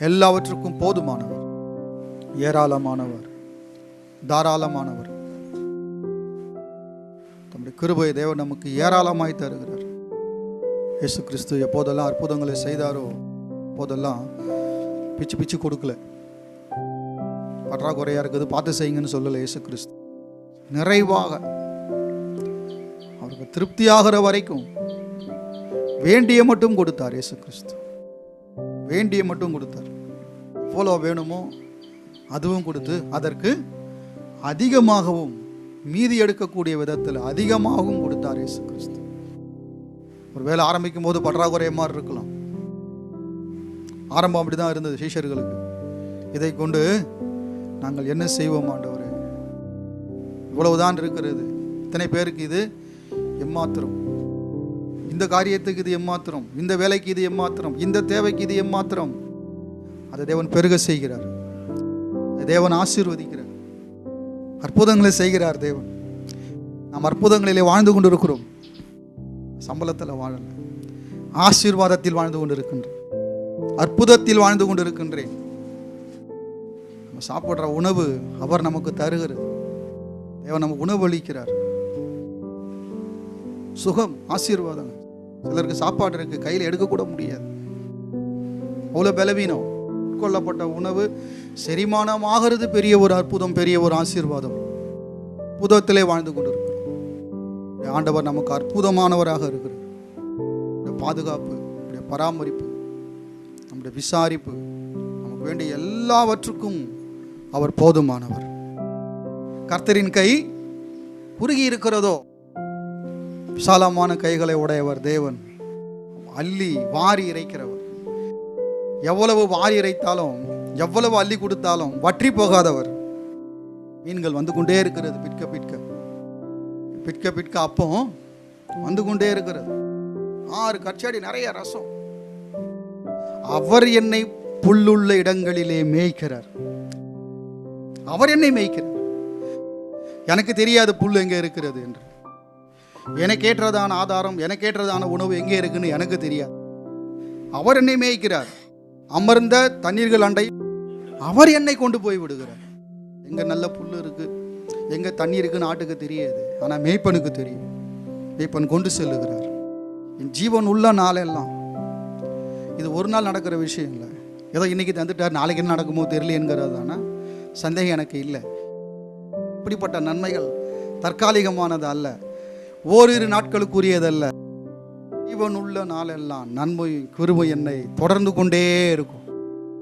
எல்லாவற்றுக்கும் போதுமானவர். ஏராளமானவர். தாராளமானவர். தம்முடைய கிருபை தேவன் நமக்கு ஏராளமாய் தருகிறார். இயேசு கிறிஸ்து எப்போதெல்லாம் அற்புதங்களை செய்தாரோ அப்போதெல்லாம் பிச்சு பிச்சு கொடுக்கல. பற்றாக்குறையா இருக்குது பார்த்து செய்யுங்கன்னு சொல்லலை இயேசு கிறிஸ்து நிறைவாக அவருக்கு திருப்தியாகிற வரைக்கும் வேண்டிய மட்டும் கொடுத்தார் இயேசு கிறிஸ்து வேண்டிய மட்டும் கொடுத்தார். எவ்வளோ வேணுமோ அதுவும் கொடுத்து அதற்கு அதிகமாகவும் மீதி எடுக்கக்கூடிய விதத்தில் அதிகமாகவும் கொடுத்தார் இயேசு கிறிஸ்து. ஒரு வேலை ஆரம்பிக்கும் போது பற்றாக்குறைய மாதிரி இருக்கலாம். ஆரம்பம் அப்படி தான் இருந்தது சீஷர்களுக்கு. இதை கொண்டு நாங்கள் என்ன செய்வோம் ஆண்டவரே? இவ்வளவுதான் இருக்கிறது. இத்தனை பேருக்கு இது எம்மாத்திரம். இந்த காரியத்துக்கு இது எம்மாத்திரம் இந்த வேலைக்கு இது எம்மாத்திரம் இந்த தேவைக்கு இது எம்மாத்திரம். அதை தேவன் பெருக செய்கிறார். தேவன் ஆசீர்வதிக்கிறார். அற்புதங்களை செய்கிறார் தேவன். நாம் அற்புதங்களிலே வாழ்ந்து கொண்டிருக்கிறோம். சம்பளத்தில் வாழல. ஆசீர்வாதத்தில் வாழ்ந்து கொண்டிருக்கின்றேன் அற்புதத்தில் வாழ்ந்து கொண்டிருக்கின்றேன். நம்ம சாப்பிட்ற உணவு அவர் நமக்கு தருகிறது. தேவன் நமக்கு உணவு அளிக்கிறார். சுகம் ஆசீர்வாதம். சிலருக்கு சாப்பாடு இருக்கு கையில் எடுக்கக்கூட முடியாது. அவ்வளோ பலவீனம். உட்கொள்ளப்பட்ட உணவு செரிமானமாகிறது பெரிய ஒரு அற்புதம் பெரிய ஒரு ஆசீர்வாதம். புதத்திலே வாழ்ந்து கொண்டிருக்கிறோம். ஆண்டவர் நமக்கு அற்புதமானவராக இருக்கிறார். பாதுகாப்பு நம்முடைய பராமரிப்பு நம்முடைய விசாரிப்பு நமக்கு வேண்டிய எல்லாவற்றுக்கும் அவர் போதுமானவர். கர்த்தரின் கை குறுகி இருக்கிறதோ விசாலமான கைகளை உடையவர் தேவன். அள்ளி வாரி இறைக்கிறவர். எவ்வளவு வாரி இறைத்தாலும் எவ்வளவு அள்ளி கொடுத்தாலும் வற்றி போகாதவர். மீன்கள் வந்து கொண்டே இருக்கிறது பிற்க பிற்க பிற்க பிற்க அப்போ வந்து கொண்டே இருக்கிறது. ஆறு கச்சடி நிறைய ரசம். அவர் என்னை புல்லுள்ள இடங்களிலே மேய்க்கிறார். அவர் என்னை மேய்க்கிறார். எனக்கு தெரியாது புல் எங்கே இருக்கிறது என்று. எனக்கேற்றதான ஆதாரம் எனக்கேற்றதான உணவு எங்கே இருக்குன்னு எனக்கு தெரியாது. அவர் என்னை மேய்க்கிறார். அமர்ந்த தண்ணீர்கள் அண்டை. அவர் என்னை கொண்டு போய் விடுகிறார். எங்க நல்ல புல் இருக்கு. எங்க தண்ணி இருக்குன்னு ஆட்டுக்கு தெரியாது. ஆனா மேய்ப்பனுக்கு தெரியும். மேய்ப்பன் கொண்டு செல்லுகிறார். என் ஜீவன் உள்ள நாளெல்லாம் இது ஒரு நாள் நடக்கிற விஷயம் இல்லை. ஏதோ இன்னைக்கு தந்துட்டார் நாளைக்கு என்ன நடக்குமோ தெரியலையேங்கிறதான சந்தேகம் எனக்கு இல்லை. இப்படிப்பட்ட நன்மைகள் தற்காலிகமானது அல்ல. ஓரிரு நாட்களுக்குரியதல்ல. இவன் உள்ள நாளெல்லாம் நன்மை கிருபை என்னை தொடர்ந்து கொண்டே இருக்கும்.